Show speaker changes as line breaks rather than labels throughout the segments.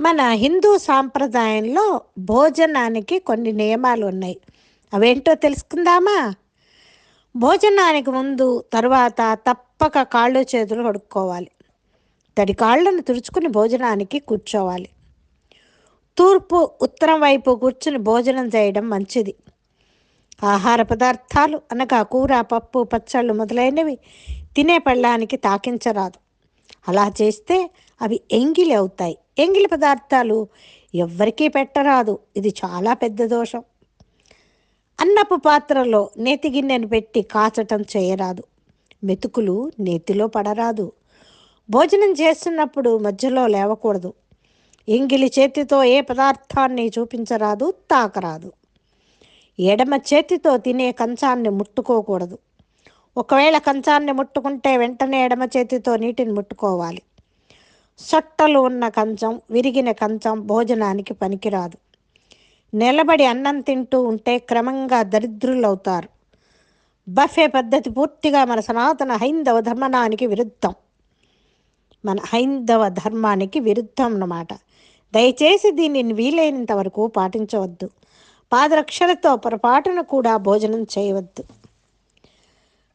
మన హిందూ సాంప్రదాయంలో భోజనానికి కొన్ని నియమాలు ఉన్నాయి. అవేంటో తెలుసుకుందామా? భోజనానికి ముందు తరువాత తప్పక కాళ్ళు చేతులు కడుక్కోవాలి. తడి కాళ్ళను తుడుచుకుని భోజనానికి కూర్చోవాలి. తూర్పు ఉత్తరం వైపు కూర్చుని భోజనం చేయడం మంచిది. ఆహార పదార్థాలు అనగా కూర పప్పు పచ్చళ్ళు మొదలైనవి తినే పళ్ళానికి తాకించరాదు. అలా చేస్తే అవి ఎంగిలి అవుతాయి. ఎంగిలి పదార్థాలు ఎవ్వరికీ పెట్టరాదు. ఇది చాలా పెద్ద దోషం. అన్నపు పాత్రలో నేతి గిన్నెను పెట్టి కాచటం చేయరాదు. మెతుకులు నేతిలో పడరాదు. భోజనం చేస్తున్నప్పుడు మధ్యలో లేవకూడదు. ఎంగిలి చేతితో ఏ పదార్థాన్ని చూపించరాదు తాకరాదు. ఎడమ చేతితో తినే కంచాన్ని ముట్టుకోకూడదు. ఒకవేళ కంచాన్ని ముట్టుకుంటే వెంటనే ఎడమ చేతితో నీటిని ముట్టుకోవాలి. సొట్టలు ఉన్న కంచం విరిగిన కంచం భోజనానికి పనికిరాదు. నిలబడి అన్నం తింటూ ఉంటే క్రమంగా దరిద్రులవుతారు. బఫే పద్ధతి పూర్తిగా మన సనాతన హైందవ ధర్మనానికి విరుద్ధం. మన హైందవ ధర్మానికి విరుద్ధం అన్నమాట. దయచేసి దీనిని వీలైనంత వరకు పాటించవద్దు. పాదరక్షలతో పొరపాటున కూడా భోజనం చేయవద్దు.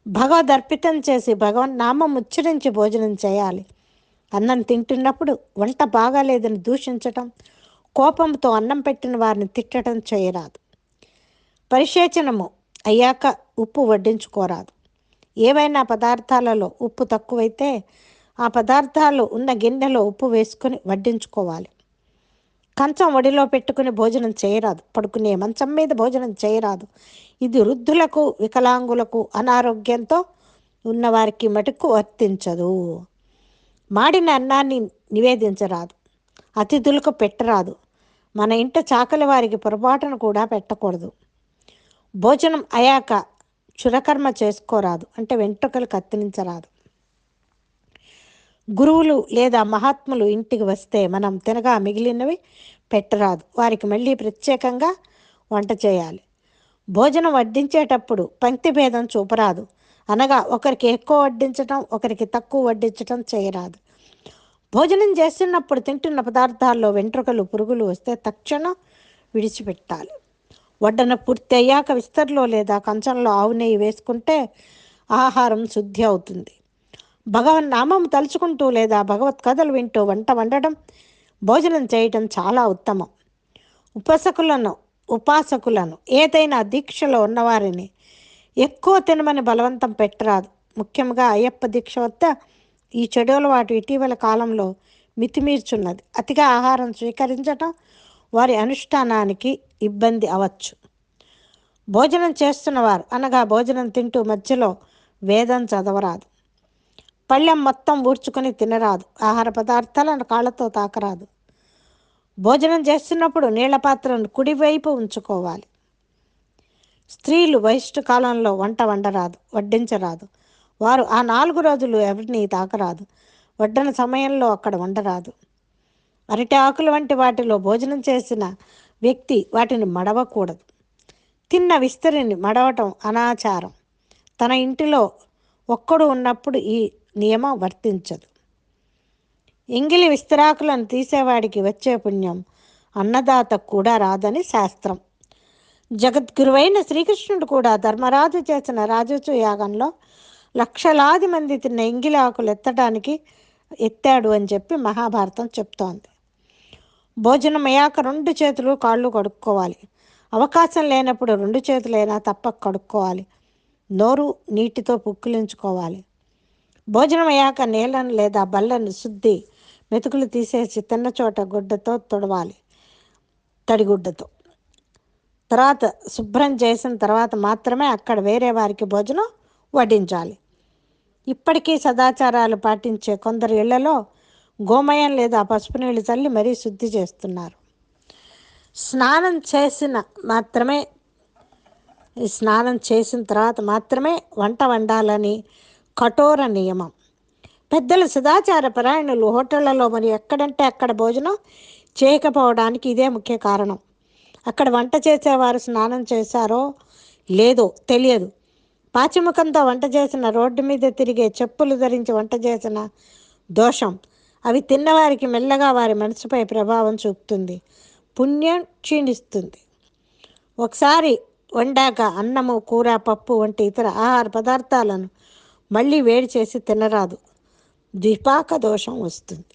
భగవద్ అర్పితం చేసి భగవన్ నామం ఉచ్చరించి భోజనం చేయాలి. అన్నం తింటున్నప్పుడు వంట బాగాలేదని దూషించటం కోపంతో అన్నం పెట్టిన వారిని తిట్టడం చేయరాదు. పరిశేచనము అయ్యాక ఉప్పు వడ్డించుకోరాదు. ఏవైనా పదార్థాలలో ఉప్పు తక్కువైతే ఆ పదార్థాలు ఉన్న గిన్నెలో ఉప్పు వేసుకొని వడ్డించుకోవాలి. కంచం ఒడిలో పెట్టుకుని భోజనం చేయరాదు. పడుకునే మంచం మీద భోజనం చేయరాదు. ఇది వృద్ధులకు వికలాంగులకు అనారోగ్యంతో ఉన్నవారికి మటుకు వర్తించదు. మాడిన అన్నాన్ని నివేదించరాదు. అతిథులకు పెట్టరాదు. మన ఇంట చాకలి వారికి పొరపాటును కూడా పెట్టకూడదు. భోజనం అయ్యాక చురకర్మ చేసుకోరాదు. అంటే వెంట్రుకలు కత్తిరించరాదు. గురువులు లేదా మహాత్ములు ఇంటికి వస్తే మనం తినగా మిగిలినవి పెట్టరాదు. వారికి మళ్ళీ ప్రత్యేకంగా వంట చేయాలి. భోజనం వడ్డించేటప్పుడు పంక్తి భేదం చూపరాదు. అనగా ఒకరికి ఎక్కువ వడ్డించటం ఒకరికి తక్కువ వడ్డించటం చేయరాదు. భోజనం చేస్తున్నప్పుడు తింటున్న పదార్థాల్లో వెంట్రుకలు పురుగులు వస్తే తక్షణం విడిచిపెట్టాలి. వడ్డన పూర్తి అయ్యాక విస్తర్లో లేదా కంచంలో ఆవు నెయ్యి వేసుకుంటే ఆహారం శుద్ధి అవుతుంది. భగవన్ నామం తలుచుకుంటూ లేదా భగవత్ కథలు వింటూ వంట వండడం భోజనం చేయటం చాలా ఉత్తమం. ఉపాసకులను ఉపాసకులను ఏదైనా దీక్షలో ఉన్నవారిని ఎక్కువ తినమని బలవంతం పెట్టరాదు. ముఖ్యంగా అయ్యప్ప దీక్ష వద్ద ఈ చెడు అలవాటు ఇటీవల కాలంలో మితిమీర్చున్నది. అతిగా ఆహారం స్వీకరించటం వారి అనుష్ఠానానికి ఇబ్బంది అవ్వచ్చు భోజనం చేస్తున్నవారు అనగా భోజనం తింటూ మధ్యలో వేదం చదవరాదు. పళ్ళెం మొత్తం ఊడ్చుకొని తినరాదు. ఆహార పదార్థాలను కాళ్ళతో తాకరాదు. భోజనం చేస్తున్నప్పుడు నీళ్ళ పాత్రను కుడివైపు ఉంచుకోవాలి. స్త్రీలు వయస్సు కాలంలో వంట వండరాదు వడ్డించరాదు. వారు ఆ నాలుగు రోజులు ఎవరిని తాకరాదు. వడ్డన సమయంలో అక్కడ వండరాదు. అరటి ఆకులు వంటి వాటిలో భోజనం చేసిన వ్యక్తి వాటిని మడవకూడదు. తిన్న విస్తరిని మడవటం అనాచారం. తన ఇంటిలో ఒక్కడు ఉన్నప్పుడు ఈ నియమం వర్తించదు. ఎంగిలి విస్తరాకులను తీసేవాడికి వచ్చే పుణ్యం అన్నదాత కూడా రాదని శాస్త్రం. జగద్గురువైన శ్రీకృష్ణుడు కూడా ధర్మరాజు చేసిన రాజసు యాగంలో లక్షలాది మంది తిన్న ఇంగిలాకులు ఎత్తడానికి ఎత్తాడు అని చెప్పి మహాభారతం చెప్తోంది. భోజనం అయ్యాక రెండు చేతులు కాళ్ళు కడుక్కోవాలి. అవకాశం లేనప్పుడు రెండు చేతులైనా తప్పక కడుక్కోవాలి. నోరు నీటితో పుక్కిలించుకోవాలి. భోజనం అయ్యాక నీళ్ళను లేదా బల్లను శుద్ధి మెతుకులు తీసేసి తిన్న చోట గుడ్డతో తుడవాలి. తడిగుడ్డతో. తర్వాత శుభ్రం చేసిన తర్వాత మాత్రమే అక్కడ వేరే వారికి భోజనం వడ్డించాలి. ఇప్పటికీ సదాచారాలు పాటించే కొందరు ఇళ్ళలో గోమయం లేదా పసుపు నీళ్ళు చల్లి మరీ శుద్ధి చేస్తున్నారు. స్నానం చేసిన మాత్రమే స్నానం చేసిన తర్వాత మాత్రమే వంట వండాలని కఠోర నియమం. పెద్దలు సదాచార పరాయణులు హోటళ్ళలో మరి ఎక్కడంటే అక్కడ భోజనం చేయకపోవడానికి ఇదే ముఖ్య కారణం. అక్కడ వంట చేసేవారు స్నానం చేశారో లేదో తెలియదు. పాచిముఖంతో వంట చేసిన రోడ్డు మీద తిరిగే చెప్పులు ధరించి వంట చేసిన దోషం. అవి తిన్నవారికి మెల్లగా వారి మనసుపై ప్రభావం చూపుతుంది. పుణ్యం క్షీణిస్తుంది. ఒకసారి వండాక అన్నము కూర పప్పు వంటి ఇతర ఆహార పదార్థాలను మళ్ళీ వేడి చేసి తినరాదు. ద్విపాక దోషం వస్తుంది.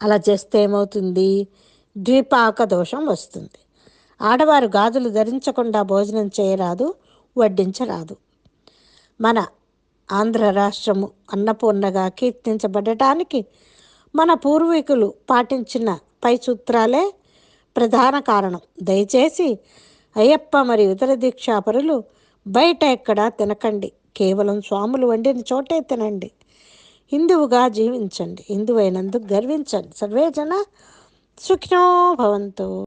అలా చేస్తే ఏమవుతుంది? ద్విపాక దోషం వస్తుంది. ఆడవారు గాజులు ధరించకుండా భోజనం చేయరాదు వడ్డించరాదు. మన ఆంధ్ర రాష్ట్రము అన్నపూర్ణగా కీర్తించబడటానికి మన పూర్వీకులు పాటించిన పై సూత్రాలే ప్రధాన కారణం. దయచేసి అయ్యప్ప మరియు ఇతర దీక్షాపరులు బయట ఎక్కడా తినకండి. కేవలం స్వాములు వండిన చోటే తినండి. హిందువుగా జీవించండి. హిందువైనందుకు గర్వించండి. సర్వేజన 初期のカウント。